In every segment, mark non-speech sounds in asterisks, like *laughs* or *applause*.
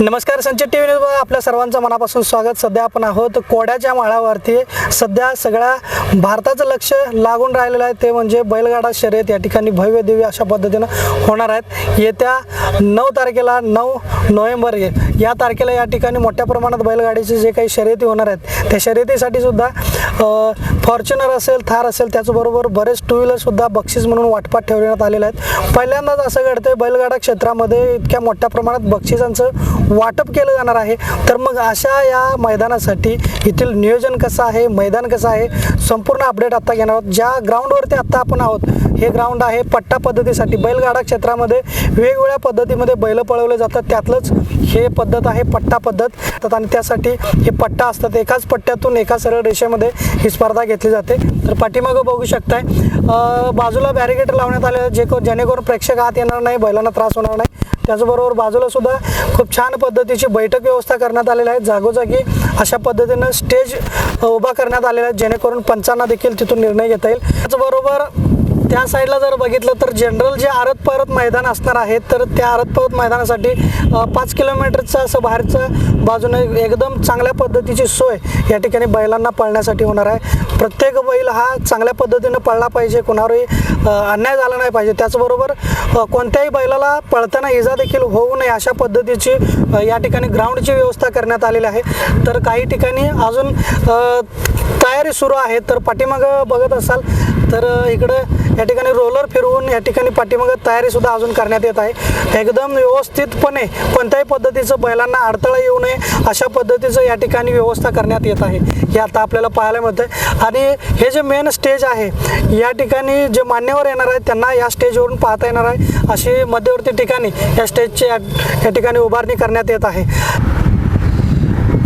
नमस्कार संचित T V आपल्या सर्वांचं मनापासून स्वागत. सध्या आपण आहोत कोड्याच्या माळावरती. सध्या सगळ्या भारताचं लक्ष लागून राहिलेलं आहे. ते म्हणजे बैलगाडा शर्यत या ठिकाणी भव्य दिव्य अशा पद्धतीनं होणार आहेत. येत्या नऊ तारखेला नऊ नोव्हेंबर या तारखेला या ठिकाणी मोठ्या प्रमाणात बैलगाडीचे जे काही शर्यती होणार आहेत त्या शर्यतीसाठी सुद्धा फॉर्च्युनर असेल थार असेल त्याचबरोबर बरेच टू व्हीलरसुद्धा बक्षीस म्हणून वाटपात ठेवण्यात आलेले आहेत. पहिल्यांदाच असं घडतं बैलगाडा क्षेत्रामध्ये इतक्या मोठ्या प्रमाणात बक्षिसांचं वाटप केलं जाणार आहे. तर मग अशा या मैदानासाठी येथील नियोजन कसं आहे मैदान कसं आहे संपूर्ण अपडेट आत्ता घेणार आहोत. ज्या ग्राउंडवरती आत्ता आपण आहोत हे ग्राउंड आहे पट्टा पद्धतीसाठी. बैलगाडा क्षेत्रामध्ये वेगवेगळ्या पद्धतीमध्ये बैल पळवले जातात. त्यातलंच हे पद्धत आहे पट्टा पद्धत. तर आणि त्यासाठी हे पट्टा असतात. एकाच पट्ट्यातून एका सरळ रेषेमध्ये ही स्पर्धा घेतली जाते. तर पाठीमागं बघू शकताय बाजूला बॅरिकेड लावण्यात आले जे जेणेकरून प्रेक्षक आत येणार नाही बैलांना त्रास होणार नाही. त्याचबरोबर बाजूला सुद्धा खूप छान पद्धतीची बैठक व्यवस्था करण्यात आलेली आहे. जागोजागी अशा पद्धतीनं स्टेज उभा करण्यात आलेला आहे जेणेकरून पंचांना देखील तिथून निर्णय घेता येईल. त्याचबरोबर त्या साईडला जर बघितलं तर जनरल जे आरत परत मैदान असणार आहे तर त्या आरत परत मैदानासाठी पाच किलोमीटरचं असं बाहेरचं बाजूने एकदम चांगल्या पद्धतीची सोय या ठिकाणी बैलांना पळण्यासाठी होणार आहे. प्रत्येक बैल हा चांगल्या पद्धतीनं पळला पाहिजे कोणावरही अन्याय झाला नाही पाहिजे. त्याचबरोबर कोणत्याही बैलाला पळताना इजा देखील होऊ नये अशा पद्धतीची या ठिकाणी ग्राउंडची व्यवस्था करण्यात आलेली आहे. तर काही ठिकाणी अजून तयारी सुरू आहे. तर पाठीमागं बघत असाल तर इकडं या ठिकाणी रोलर फिरवून या ठिकाणी पाठीमागं तयारीसुद्धा अजून करण्यात येत आहे. एकदम व्यवस्थितपणे कोणत्याही पद्धतीचं बैलांना अडथळा येऊ नये अशा पद्धतीचं या ठिकाणी व्यवस्था करण्यात येत आहे. हे आता आपल्याला पाहायला मिळतं आणि हे जे मेन स्टेज आहे या ठिकाणी जे मान्यवर येणार आहेत त्यांना या स्टेजवरून पाहता येणार आहे. अशी मध्यवर्ती ठिकाणी या स्टेजची या ठिकाणी उभारणी करण्यात येत आहे.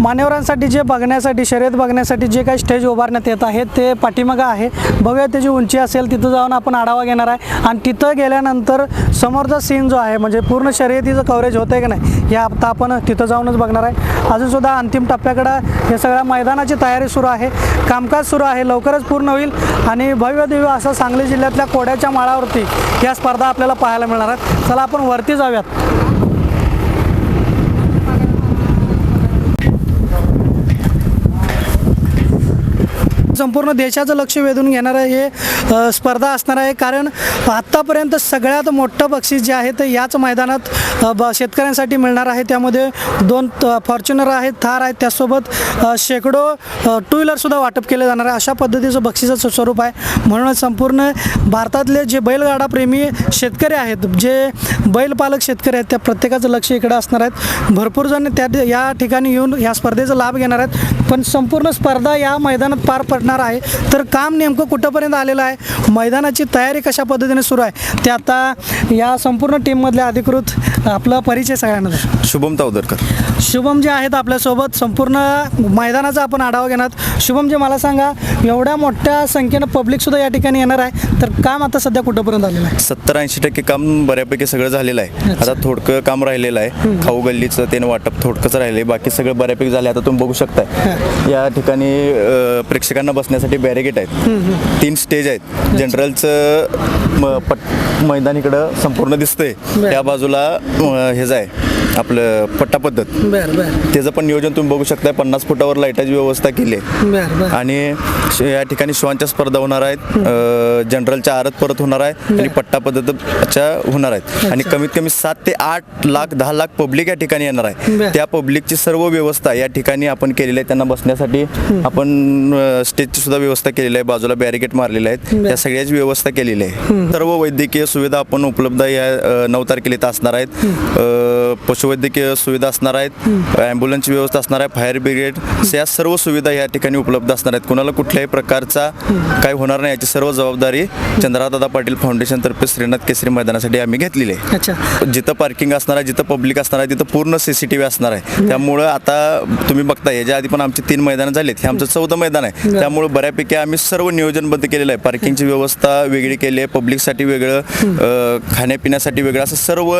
मान्यवरांसाठी जे बघण्यासाठी शर्यत बघण्यासाठी जे काही स्टेज उभारण्यात येत आहे ते पाठीमागं आहे. बघूया त्याची उंची असेल तिथं जाऊन आपण आढावा घेणार आहे. आणि तिथं गेल्यानंतर समोरचा सीन जो आहे म्हणजे पूर्ण शर्यतीचं कव्हरेज होतं आहे की नाही हे आता आपण तिथं जाऊनच बघणार आहे. अजूनसुद्धा अंतिम टप्प्याकडं हे सगळ्या मैदानाची तयारी सुरू आहे. कामकाज सुरू आहे लवकरच पूर्ण होईल. आणि भव्य दिव्य असं सांगली जिल्ह्यातल्या कोड्याच्या माळावरती या स्पर्धा आपल्याला पाहायला मिळणार आहेत. चला आपण वरती जाऊयात. संपूर्ण देशाचं लक्ष वेधून घेणारं हे स्पर्धा असणार आहे. कारण आत्तापर्यंत सगळ्यात मोठं बक्षीस जे आहे ते याच मैदानात ब शेतकऱ्यांसाठी मिळणार आहे. त्यामध्ये दोन फॉर्च्युनर आहेत थार आहेत. त्यासोबत शेकडो टू व्हीलरसुद्धा वाटप केले जाणार आहे. अशा पद्धतीचं बक्षिसाचं स्वरूप आहे. म्हणून संपूर्ण भारतातले जे बैलगाडा प्रेमी शेतकरी आहेत जे बैलपालक शेतकरी आहेत त्या प्रत्येकाचं लक्ष इकडे असणार आहेत. भरपूर जण त्या या ठिकाणी येऊन या स्पर्धेचा लाभ घेणार आहेत. पण संपूर्ण स्पर्धा या मैदानात पार पडणार आहे. तर काम नेमकं कुठंपर्यंत आलेलं आहे? मैदानाची तयारी कशा पद्धतीने सुरू आहे? ते आता या संपूर्ण टीममधल्या अधिकृत आपला परिचय सगळ्यांना. शुभम तावदरकर. शुभम जे आहेत आपल्यासोबत. संपूर्ण मैदानाचा आपण आढावा घेणार. शुभम जे मला सांगा एवढ्या मोठ्या संख्येनं पब्लिकसुद्धा या ठिकाणी येणार आहे. तर काम आता सध्या कुठंपर्यंत आलेलं आहे? सत्तर ऐंशी टक्के काम बऱ्यापैकी सगळं झालेलं आहे. आता थोडकं काम राहिलेलं आहे. खाऊ गल्लीचं ते वाटप थोडकंच राहिले बाकी सगळं बऱ्यापैकी झाले आता तुम्ही बघू शकताय. या ठिकाणी प्रेक्षकांना बसण्यासाठी बॅरिगेट आहेत. तीन स्टेज आहेत. जनरलचं मैदान इकडं संपूर्ण दिसतंय. त्या बाजूला हेच आहे आपलं पट्टा पद्धत. त्याचं पण नियोजन तुम्ही बघू शकताय. पन्नास फुटावर लाईटाची व्यवस्था केली आहे. आणि या ठिकाणी श्वानच्या स्पर्धा होणार आहेत. जनरलच्या आरत परत होणार आहे. आणि पट्टा पद्धतीच्या होणार आहेत. आणि कमीत कमी सात ते आठ लाख दहा लाख पब्लिक या ठिकाणी येणार. आहे. त्या पब्लिकची सर्व व्यवस्था या ठिकाणी आपण केलेली आहे. त्यांना बसण्यासाठी आपण स्टेजची सुद्धा व्यवस्था केलेली आहे. बाजूला बॅरिकेड मारलेले आहेत. त्या सगळ्याची व्यवस्था केलेली आहे सर्व वैद्यकीय सुविधा आपण उपलब्ध या नऊ तारखेला इथं असणार आहेत. पशुवैद्यकीय सुविधा असणार आहेत. ॲम्ब्युलन्सची व्यवस्था असणार आहे. फायर ब्रिगेड या सर्व सुविधा या ठिकाणी उपलब्ध असणार आहेत. कुणाला कुठल्याही प्रकारचा काही होणार नाही. याची सर्व जबाबदारी चंद्रदादा पाटील फाउंडेशन तर्फे श्रीनाथ केसरी मैदानासाठी आम्ही घेतलेली आहे. अच्छा. जिथं पार्किंग असणार आहे जिथं पब्लिक असणार आहे तिथं पूर्ण सी सी टी व्ही असणार आहे. त्यामुळं आता तुम्ही बघताय याच्या आधी पण आमची तीन मैदानं झालीत. हे आमचं चौथं मैदान आहे. त्यामुळे बऱ्यापैकी आम्ही सर्व नियोजनबद्ध केलेलं आहे. पार्किंगची व्यवस्था वेगळी केली आहे. पब्लिकसाठी वेगळं खाण्यापिण्यासाठी वेगळं असं सर्व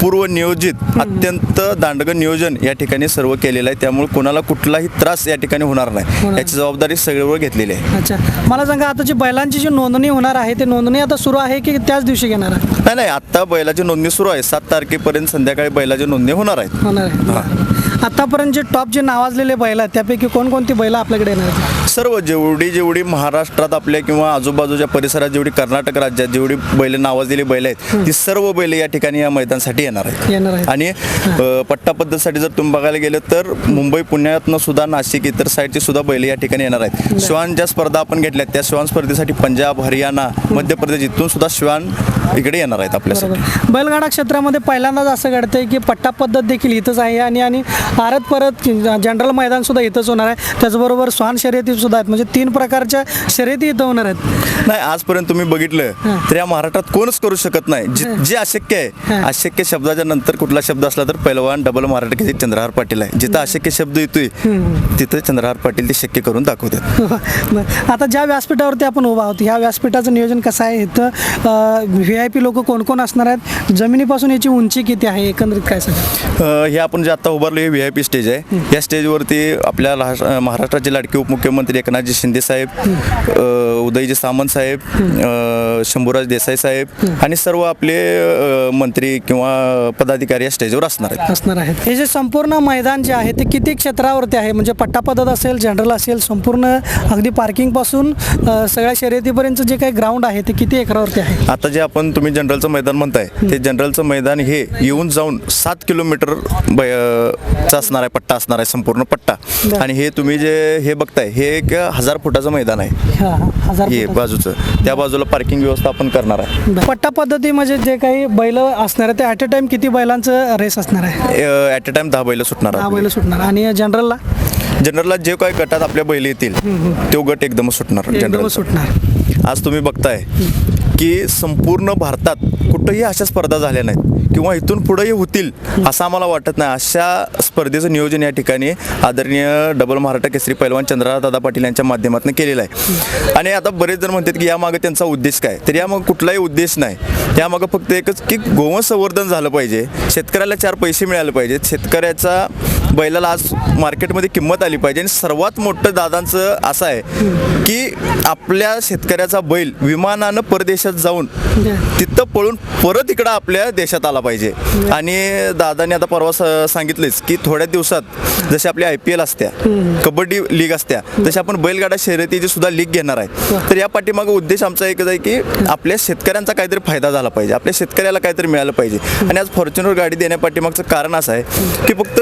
पूर्व नियोजित अत्यंत दांडगं नियोजन या ठिकाणी सर्व केलेलं आहे. त्यामुळे कोणाला कुठलाही त्रास या ठिकाणी होणार नाही. याची जबाबदारी सगळीवर घेतलेली आहे. अच्छा. मला सांगा आता जी बैलांची जी नोंदणी होणार आहे ते नोंदणी आता सुरू आहे की त्याच दिवशी घेणार आहे? नाही नाही. आत्ता बैलाची नोंदणी सुरू आहे. सात तारखेपर्यंत संध्याकाळी बैलाची नोंदणी होणार आहेत. होणार आहे आतापर्यंत जे टॉप जे नावाजलेले बैल आहेत त्यापैकी कोणकोणती बैल आपल्याकडे येणार आहेत? सर्व जेवढी जेवढी महाराष्ट्रात आपल्या किंवा आजूबाजूच्या परिसरात जेवढी कर्नाटक राज्यात जेवढी बैल नावाजलेली बैल आहेत ती सर्व बैल या ठिकाणी या मैदानासाठी येणार आहेत. येणार आहेत. आणि अ, पट्टा पद्धतीसाठी जर तुम्ही बघायला गेलं तर मुंबई पुण्यातनं सुद्धा नाशिक इतर साईडची सुद्धा बैल या ठिकाणी येणार आहेत. श्वान ज्या स्पर्धा आपण घेतल्यात त्या श्वान स्पर्धेसाठी पंजाब हरियाणा मध्य प्रदेश इथून सुद्धा श्वान इकडे येणार आहेत आपल्यासाठी. बरोबर. बैलगाडा क्षेत्रामध्ये पहिल्यांदाच असं घडतंय की पट्टा पद्धत देखील इथंच आहे आणि आणि आरत परत जनरल मैदान सुद्धा इथंच होणार आहे. त्याचबरोबर श्वान शर्यती सुद्धा आहेत. म्हणजे तीन प्रकारच्या शर्यती इथं होणार आहेत. नाही आजपर्यंत तुम्ही बघितलं तर या महाराष्ट्रात कोणच करू शकत नाही. जे- अशक्य आहे अशक्य शब्दाच्या नंतर कुठला शब्द असला तर पहिलवान डबल मराठी चंद्रहार पाटील आहे. जिथं अशक्य शब्द येतोय तिथं चंद्रहार पाटील ते शक्य करून दाखवतात. *laughs* आता ज्या व्यासपीठावरती आपण उभा आहोत ह्या व्यासपीठाचं नियोजन कसं आहे? इथं व्ही आय पी लोक कोण कोण असणार आहेत? जमिनीपासून याची उंची किती आहे? एकंदरीत काय सांगा हे आपण जे आता उभारलो हे व्ही आय पी स्टेज आहे. या स्टेजवरती आपल्या महाराष्ट्राचे लाडके उपमुख्यमंत्री एकनाथजी शिंदे साहेब अ, उदयजी सामंत साहेब अ, शंभूराज देसाई साहेब आणि सर्व आपले अ, मंत्री किंवा पदाधिकारी या स्टेजवर असणार आहेत. असणार आहेत. हे जे संपूर्ण मैदान जे आहे ते किती क्षेत्रावरती आहे? म्हणजे पट्टा पद्धत असेल जनरल असेल संपूर्ण अगदी पार्किंगपासून अ, सगळ्या शर्यतीपर्यंतचं जे काही ग्राउंड आहे ते किती एकरावरती आहे? आता जे आपण तुम्ही जनरलचं मैदान म्हणताय ते जनरलचं मैदान हे येऊन जाऊन सात किलोमीटर ब- अ, चा असणार आहे पट्टा असणार आहे संपूर्ण पट्टा. आणि हे तुम्ही जे हे बघताय हे एक हजार फुटाचं मैदान आहे. हा. बाजूचं. त्या बाजूला पार्किंग व्यवस्था आपण करणार आहे. पट्टा पद्धती म्हणजे जे काही बैल असणार आहे ते ॲट अ टाइम किती बैलांचं रेस असणार आहे? ॲट अ टाइम दहा बैल सुटणार दहा आहे बैल सुटणार. आणि जनरलला जनरलला जे काही गटात आपल्या बैल येतील तो गट एकदमच सुटणार एकदम जनरल सुटणार. आज तुम्ही बघताय की संपूर्ण भारतात कुठंही अशा स्पर्धा झाल्या नाहीत. किंवा इथून पुढेही होतील असं आम्हाला वाटत नाही. अशा स्पर्धेचं नियोजन या ठिकाणी आदरणीय डबल महाराष्ट्र केसरी पैलवान चंद्रा दादा पाटील यांच्या माध्यमातून केलेलं आहे. आणि आता बरेच जण म्हणतात की यामागे त्यांचा उद्देश काय? तर यामागे कुठलाही उद्देश नाही. यामागं फक्त एकच की गोवंश संवर्धन झालं पाहिजे. शेतकऱ्याला चार पैसे मिळाले पाहिजेत. शेतकऱ्याचा बैलाला आज मार्केटमध्ये किंमत आली पाहिजे. आणि सर्वात मोठं दादांचं असं आहे की आपल्या शेतकऱ्याचा बैल विमानानं परदेशात जाऊन तिथं पळून परत इकडं आपल्या देशात आला पाहिजे. आणि दादाने आता परवा सांगितलेच की थोड्या दिवसात जसे आपल्या आय पी एल असत्या कबड्डी लीग असत्या तसे आपण बैलगाडा शर्यतीची सुद्धा लीग घेणार आहे. तर या पाठीमागे उद्देश आमचा एकच आहे की आपल्या शेतकऱ्यांचा काहीतरी फायदा झाला पाहिजे. आपल्या शेतकऱ्याला काहीतरी मिळालं पाहिजे. आणि आज फॉर्च्युनर गाडी देण्यापाठीमागचं कारण असं आहे की फक्त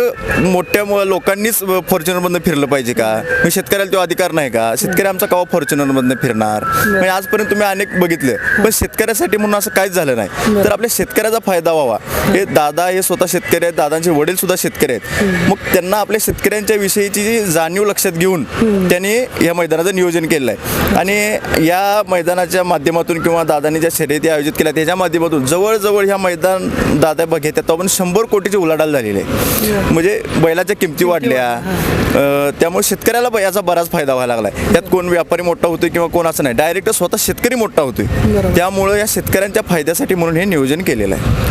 मोठ्या लोकांनीच फॉर्च्युनरमधनं फिरलं पाहिजे का? मी शेतकऱ्याला तो अधिकार नाही का? शेतकरी आमचा कवा फॉर्च्युनरमधनं फिरणार? म्हणजे आजपर्यंत तुम्ही अनेक बघितले पण शेतकऱ्यासाठी म्हणून असं काहीच झालं नाही. तर आपल्या शेतकऱ्याचा फायदा व्हावा. हे दादा हे स्वतः शेतकरी आहेत दादांचे वडील सुद्धा शेतकरी आहेत. मग त्यांना आपल्या शेतकऱ्यांच्या विषयीची जी जाणीव लक्षात घेऊन त्यांनी या मैदानाचं नियोजन केलेलं आहे. आणि या मैदानाच्या माध्यमातून किंवा दादांनी ज्या शर्यती आयोजित केल्या त्याच्या माध्यमातून जवळजवळ ह्या मैदान दादा बघितल्या तो आपण शंभर कोटीची उलाढाल झालेली आहे. म्हणजे बैलाच्या किमती वाढल्या. त्यामुळे शेतकऱ्याला याचा बराच फायदा व्हायला लागला आहे त्यात कोण व्यापारी मोठा होतोय किंवा कोण असं नाही. डायरेक्ट स्वतः शेतकरी मोठा होतोय. त्यामुळं या शेतकऱ्यांच्या फायद्यासाठी म्हणून हे नियोजन केलेलं आहे.